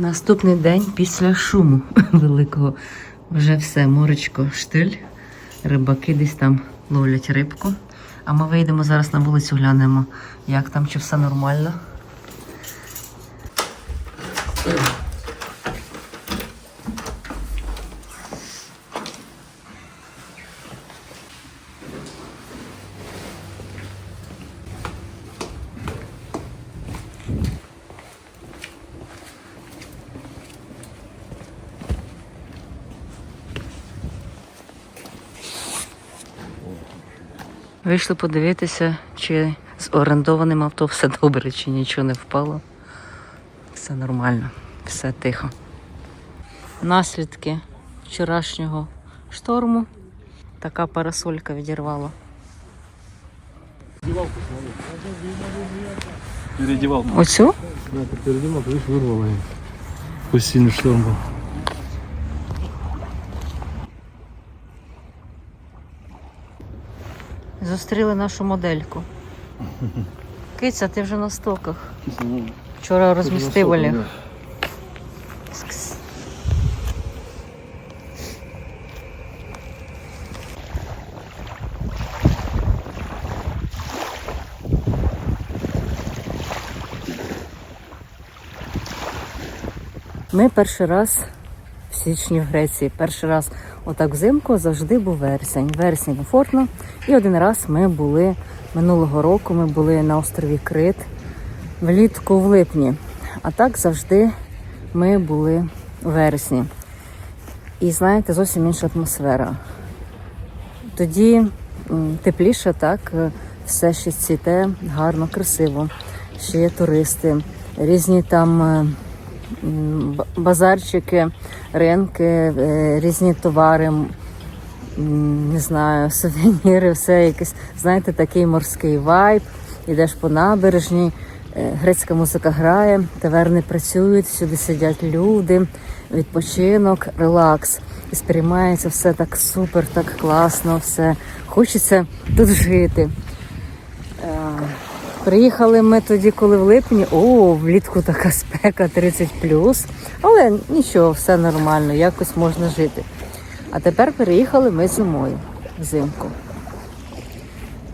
Наступний день після шуму великого. Вже все, моречко, штиль. Рибаки десь там ловлять рибку. А ми вийдемо зараз на вулицю, глянемо, як там, чи все нормально. Вийшли подивитися, чи з орендованим авто все добре, чи нічого не впало. Все нормально, все тихо. Наслідки вчорашнього шторму. Така парасолька відірвала. Переодевал. Оцю? Да, ты переодевал, ты видишь, вырвало ее. Пусть сильный шторм был. Зустріли нашу модельку. Киця, ти вже на стоках. Вчора розмістив Олег. Ми перший раз січні в Греції. Перший раз отак взимку завжди був вересень. Вересень комфортно. І один раз ми були минулого року. Ми були на острові Крит влітку в липні. А так завжди ми були у вересні. І знаєте, зовсім інша атмосфера. Тоді тепліше, так, е, все ще цвіте гарно, красиво. Ще є туристи, різні там е, базарчики, ринки, е, різні товари, не знаю, сувеніри, все якесь, знаєте, такий морський вайб. Ідеш по набережній, е, грецька музика грає, таверни працюють, всюди сидять люди, відпочинок, релакс. І сприймається все так супер, так класно, все. Хочеться тут жити. Приїхали ми тоді, коли в липні. О, влітку така спека 30 Але нічого, все нормально, якось можна жити. А тепер переїхали ми зимою, взимку.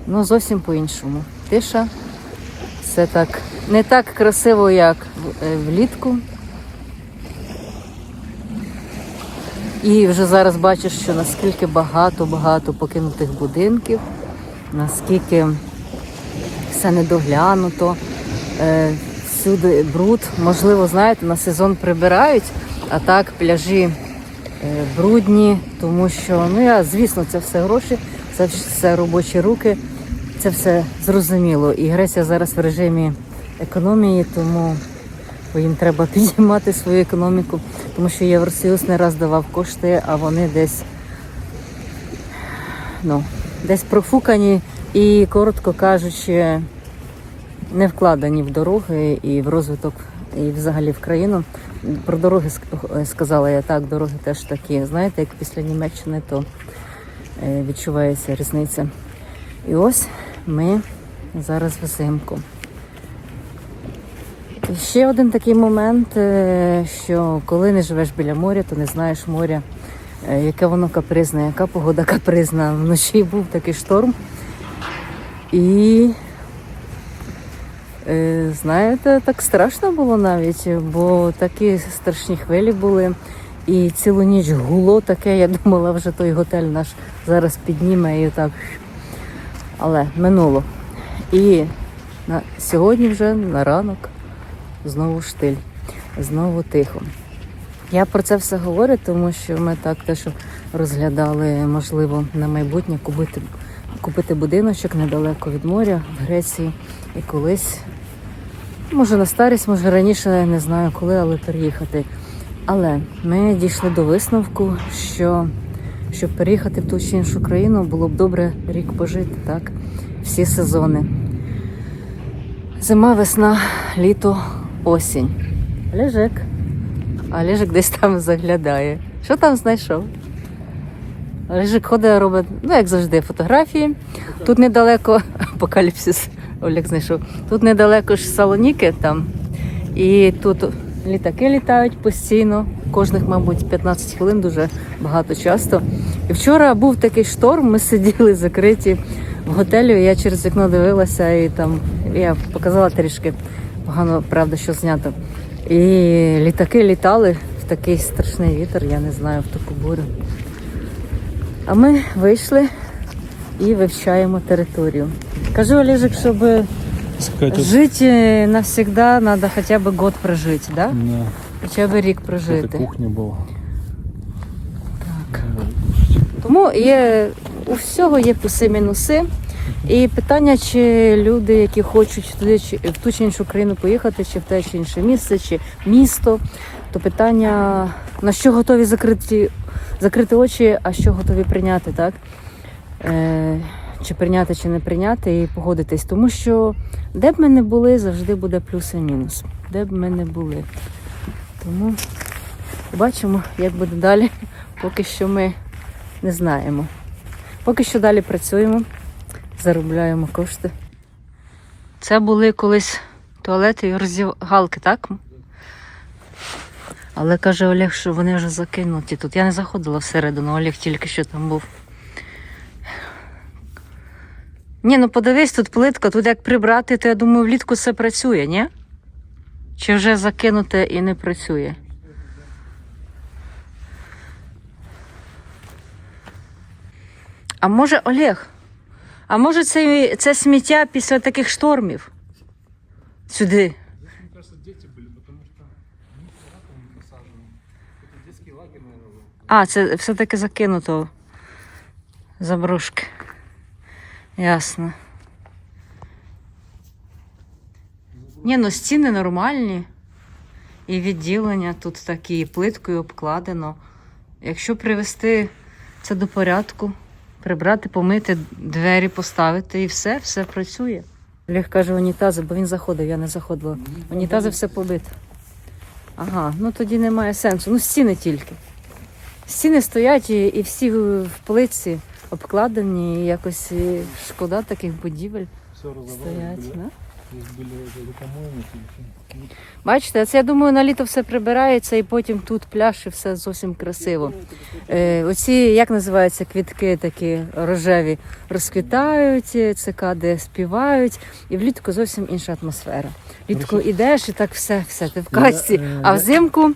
Ну, зовсім по-іншому. Тиша. Все так не так красиво, як е, влітку. І вже зараз бачиш, що наскільки багато-багато покинутих будинків, наскільки все недоглянуто, е, всюди бруд. Можливо, знаєте, на сезон прибирають, а так пляжі е, брудні, тому що, ну я, звісно, це все гроші, це все робочі руки, це все зрозуміло. І Греція зараз в режимі економії, тому їм треба підіймати свою економіку, тому що Євросоюз не раз давав кошти, а вони десь ну, десь профукані і, коротко кажучи, не вкладені в дороги і в розвиток, і взагалі в країну. Про дороги сказала я так, дороги теж такі. Знаєте, як після Німеччини, то е, відчувається різниця. І ось ми зараз взимку. Ще один такий момент, е, що коли не живеш біля моря, то не знаєш моря, е, яке воно капризне, яка погода капризна. Вночі був такий шторм. І е, знаєте, так страшно було навіть, бо такі страшні хвилі були. І цілу ніч гуло таке, я думала, вже той готель наш зараз підніме і так. Але минуло. І на, сьогодні вже на ранок знову штиль, знову тихо. Я про це все говорю, тому що ми так теж розглядали, можливо, на майбутнє купити, купити будиночок недалеко від моря в Греції і колись, може на старість, може раніше, не знаю коли, але переїхати. Але ми дійшли до висновку, що щоб переїхати в ту чи іншу країну, було б добре рік пожити, так? Всі сезони. Зима, весна, літо, осінь. Лежик. А Лежик десь там заглядає. Що там знайшов? Лежик ходить, робить, ну як завжди, фотографії. Тут недалеко, апокаліпсис Олег знайшов. Тут недалеко ж Салоніки там. І тут Літаки літають постійно, кожних, мабуть, 15 хвилин, дуже багато часто. І вчора був такий шторм, ми сиділи закриті в готелі. Я через вікно дивилася і там я показала трішки погано, правда, що знято. І літаки літали в такий страшний вітер, я не знаю, в таку бурю. А ми вийшли і вивчаємо територію. Кажу Олежик, щоб Катя, жить э, навсегда надо хотя бы год прожить, да? да, Хоча б рік это прожити. кухня была. Так. Тому є у всього є плюси-мінуси. І питання, чи люди, які хочуть туди чи в ту чи іншу країну поїхати, чи в те чи інше місце, чи місто, то питання на що готові закрити, закрити очі, а що готові прийняти, так? Е, чи прийняти, чи не прийняти, і погодитись. Тому що де б ми не були, завжди буде плюс і мінус. Де б ми не були. Тому побачимо, як буде далі. Поки що ми не знаємо. Поки що далі працюємо, заробляємо кошти. Це були колись туалети і роздягалки, так? Але каже Олег, що вони вже закинуті тут. Я не заходила всередину, Олег тільки що там був. Ні, ну подивись, тут плитка, тут як прибрати, то я думаю, влітку все працює, ні? Чи вже закинуте і не працює? А може, Олег, а може це, це сміття після таких штормів? Сюди. А, це все-таки закинуто. Заброшки. Ясно. Ні, ну стіни нормальні. І відділення тут такі, і плиткою обкладено. Якщо привести це до порядку, прибрати, помити, двері поставити і все, все працює. Олег каже унітази, бо він заходив, я не заходила. Унітази все побито. Ага, ну тоді немає сенсу. Ну, стіни тільки. Стіни стоять і, і всі в в плитці обкладені, і якось і шкода таких будівель Все разобрали. стоять. Были, Да? Здесь были это, рукомойники. всё. Бачите, це я думаю, на літо все прибирається і потім тут пляж і все зовсім красиво. Е, оці, як називаються, квітки такі рожеві, розквітають, е, цикади співають, і влітку зовсім інша атмосфера. Влітку Хорошо. ідеш і так все, все, ти в Я, касті, е, а я- взимку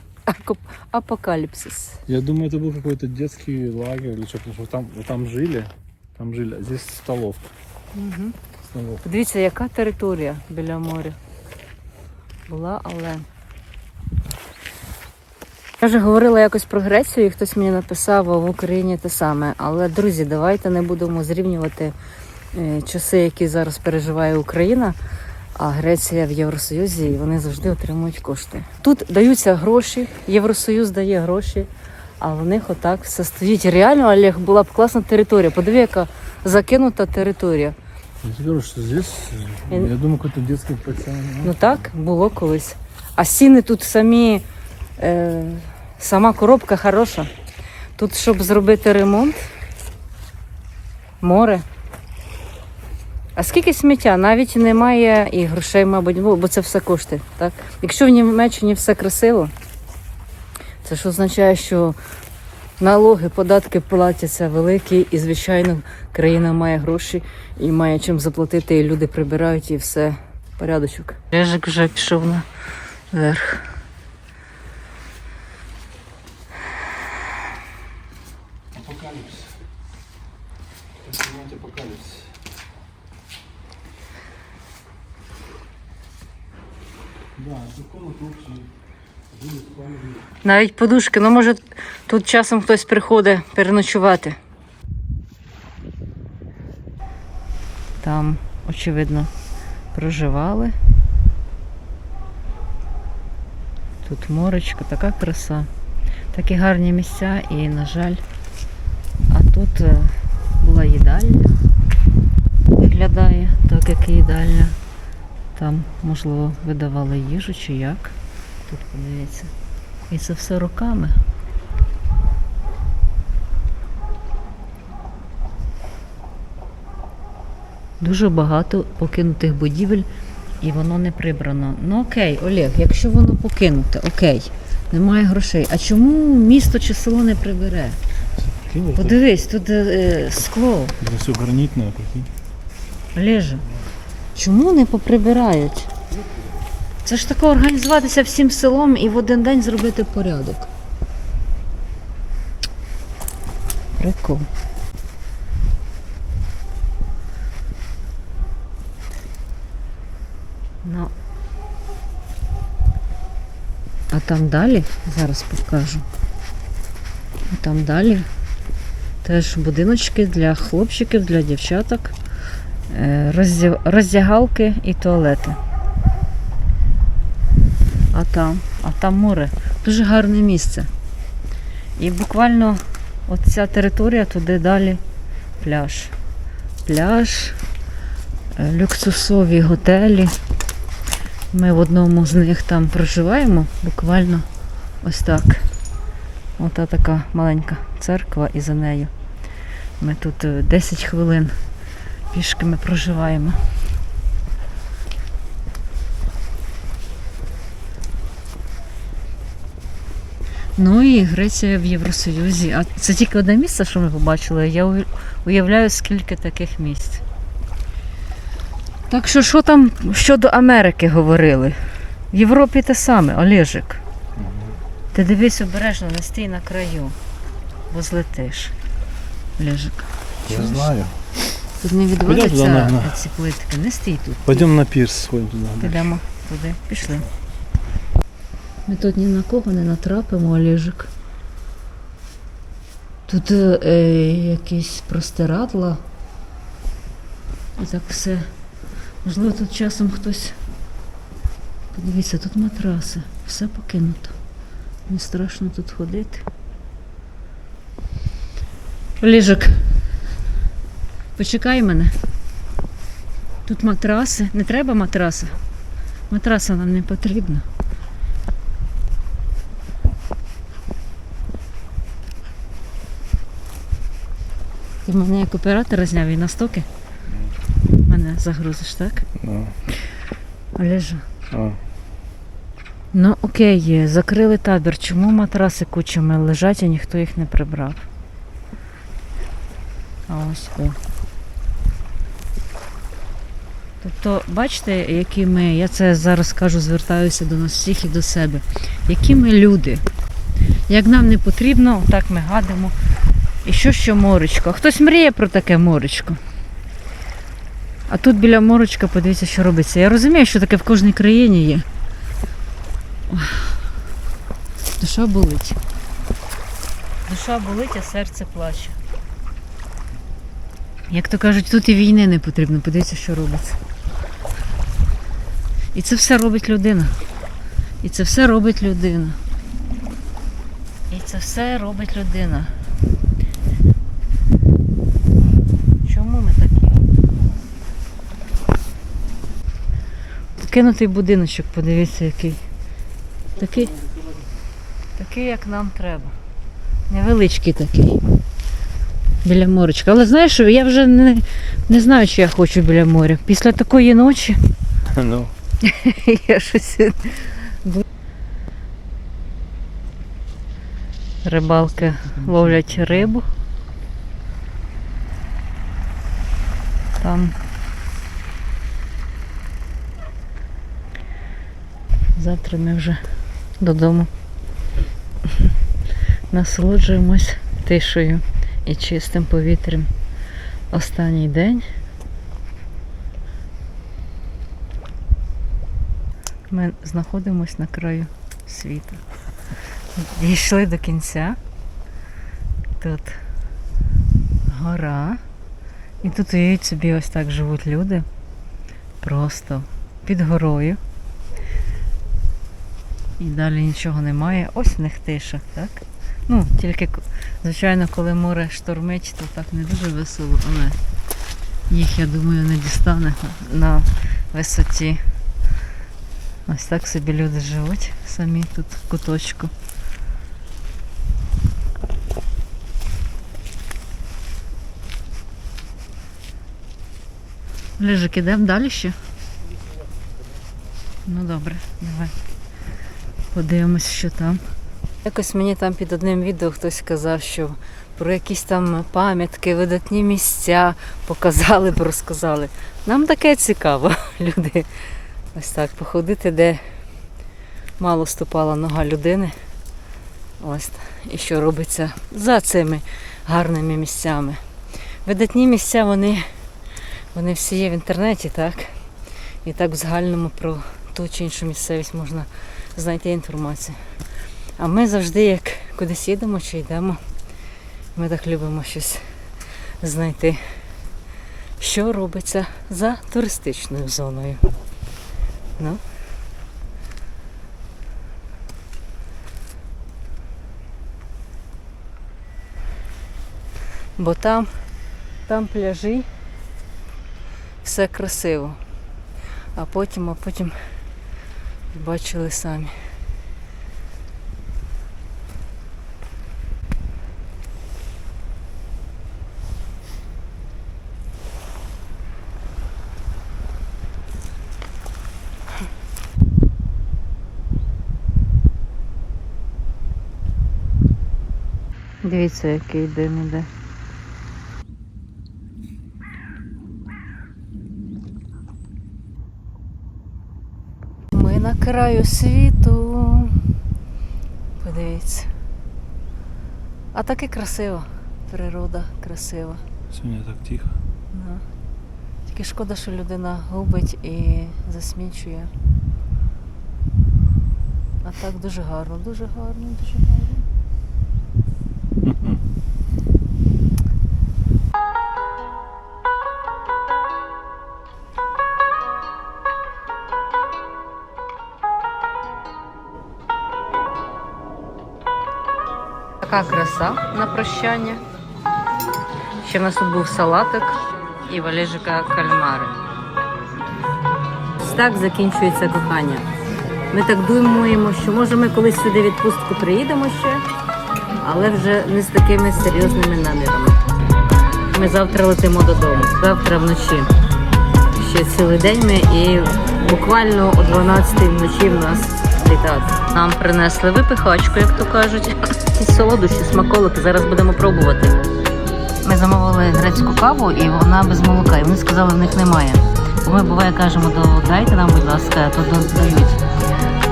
апокаліпсис. Я думаю, это был какой-то детский лагерь или что, потому что там, там жили, там жили, а здесь столовка. Угу. столовка. Подивіться, яка територія біля моря була, але. Я вже говорила якось про Грецію, і хтось мені написав в Україні те саме. Але, друзі, давайте не будемо зрівнювати е, часи, які зараз переживає Україна, а Греція в Євросоюзі, і вони завжди отримують кошти. Тут даються гроші, Євросоюз дає гроші, а в них отак все стоїть. Реально, Олег, була б класна територія. Подиви, яка закинута територія. Я тебе говорю, что здесь, Я- я думаю, какой-то детский пансионат. Ну так, було колись. А стіни тут самі, е, сама коробка хороша. Тут, щоб зробити ремонт, море. А скільки сміття? Навіть немає і грошей, мабуть, бо це все коштує. Так? Якщо в Німеччині все красиво, це ж означає, що налоги, податки платяться великі, і, звичайно, країна має гроші і має чим заплатити, і люди прибирають, і все порядочок. Режик вже пішов наверх. Апокалипсис. Снимать апокалипсис. Да, это комната общая. Жили, спали. Навіть подушки, ну може тут часом хтось приходить переночувати. Там, очевидно, проживали. Тут моречко, така краса. Такі гарні місця і, на жаль, а тут е, була їдальня. Виглядає так, як і їдальня. Там, можливо, видавали їжу чи як. Тут подивіться. І це все руками. Дуже багато покинутих будівель, і воно не прибрано. Ну окей, Олег, якщо воно покинуте, окей, немає грошей. А чому місто чи село не прибере? Подивись, тут е, скло. это все гранитное, прикинь. Олеже, чому не поприбирають? Це ж таке організуватися всім селом і в один день зробити порядок. Прикол. Ну. А там далі, зараз покажу. А там далі теж будиночки для хлопчиків, для дівчаток роздягалки і туалети. А там, а там море. Дуже гарне місце. І буквально оця територія туди далі пляж. Пляж, е, люксусові готелі. Ми в одному з них там проживаємо, буквально ось так. Ота така маленька церква і за нею. Ми тут е, 10 хвилин пішки ми проживаємо. Ну і Греція в Євросоюзі. А це тільки одне місце, що ми побачили. Я уявляю, скільки таких місць. Так що, що там щодо Америки говорили? В Європі те саме, Олежик. Ти дивись обережно, не стій на краю, бо злетиш. Олежик. Я знаю. Тут не туди, відводяться ці плитки, не стій тут. Пойдем на пирс сходим туда. Підемо туди, пішли. Ми тут ні на кого не натрапимо, Олежик. Тут е, е, якісь простирадла. І так все. Можливо, тут часом хтось. Подивіться, тут матраси. Все покинуто. Не страшно тут ходити. Олежик, почекай мене. Тут матраси. Не треба матраси. Матраса нам не потрібна. Ти мене як оператора зняв і на стоки? Мене загрузиш, так? Да. Олежа. А. Ну окей, закрили табір. Чому матраси кучами лежать, а ніхто їх не прибрав? А ось о. Тобто, бачите, які ми, я це зараз кажу, звертаюся до нас всіх і до себе. Які ми люди. Як нам не потрібно, так ми гадимо. І що що моречко? Хтось мріє про таке моречко. А тут біля морочка подивіться, що робиться. Я розумію, що таке в кожній країні є. Душа болить. Душа болить, а серце плаче. Як то кажуть, тут і війни не потрібно. Подивіться, що робиться. І це все робить людина. І це все робить людина. І це все робить людина. Чому ми такі? Кинутий будиночок, подивіться, який. Такий, такий, як нам треба. Невеличкий такий. Біля моречка. Але знаєш, я вже не, не знаю, чи я хочу біля моря. Після такої ночі Ну. я щось. Рибалки ловлять рибу. Там. Завтра ми вже додому насолоджуємось тишею і чистим повітрям. Останній день. Ми знаходимося на краю світу. Дійшли до кінця. Тут гора. І тут уявіть собі ось так живуть люди. Просто під горою. І далі нічого немає. Ось в них тиша, так? Ну, тільки, звичайно, коли море штормить, то так не дуже весело, але їх, я думаю, не дістане на висоті. Ось так собі люди живуть самі тут в куточку. Лежик, ідемо далі ще? Ну Добре, давай. Подивимось, що там. Якось мені там під одним відео хтось сказав, що про якісь там пам'ятки, видатні місця показали б, розказали. Нам таке цікаво, люди. Ось так, походити, де мало ступала нога людини. Ось і що робиться за цими гарними місцями. Видатні місця, вони, вони всі є в інтернеті, так? І так в загальному про ту чи іншу місцевість можна знайти інформацію. А ми завжди, як кудись їдемо чи йдемо, ми так любимо щось знайти, що робиться за туристичною зоною. Ну. Бо там, там пляжі, все красиво. А потім, а потім бачили самі. Дивіться, який дим іде. Ми на краю світу. Подивіться. А так і красиво. Природа красива. Сегодня так тихо. Да. Тільки шкода, що людина губить і засмічує. А так дуже гарно, дуже гарно, дуже гарно. Така краса на прощання. Ще в нас тут був салатик і валежика кальмари. Так закінчується кохання. Ми так думаємо, що може ми колись сюди відпустку приїдемо ще, але вже не з такими серйозними намірами. Ми завтра летимо додому. Завтра вночі. Ще цілий день ми і буквально о 12 вночі в нас літак. Нам принесли випихачку, як то кажуть. Ці солодощі, смаколики. Зараз будемо пробувати. Ми замовили грецьку каву і вона без молока. І вони сказали, в них немає. Бо Ми буває кажемо, «До- дайте нам, будь ласка, а тут до- дають.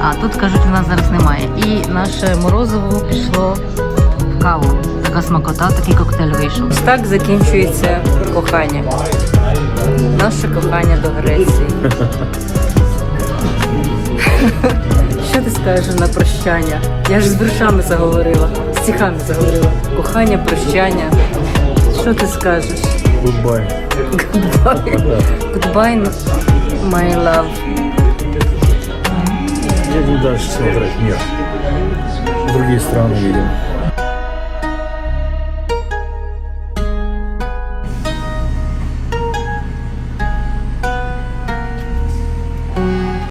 А тут кажуть, у нас зараз немає. І наше морозиво пішло в каву. Така смакота, такий коктейль вийшов. Так закінчується кохання. Наше кохання до Греції. Що ти скажеш на прощання? Я ж з віршами заговорила, з стихами заговорила. Кохання, прощання. Що ти скажеш? Goodbye. Goodbye. Goodbye, my love. Я буду дальше смотреть мир. В другие страны едем.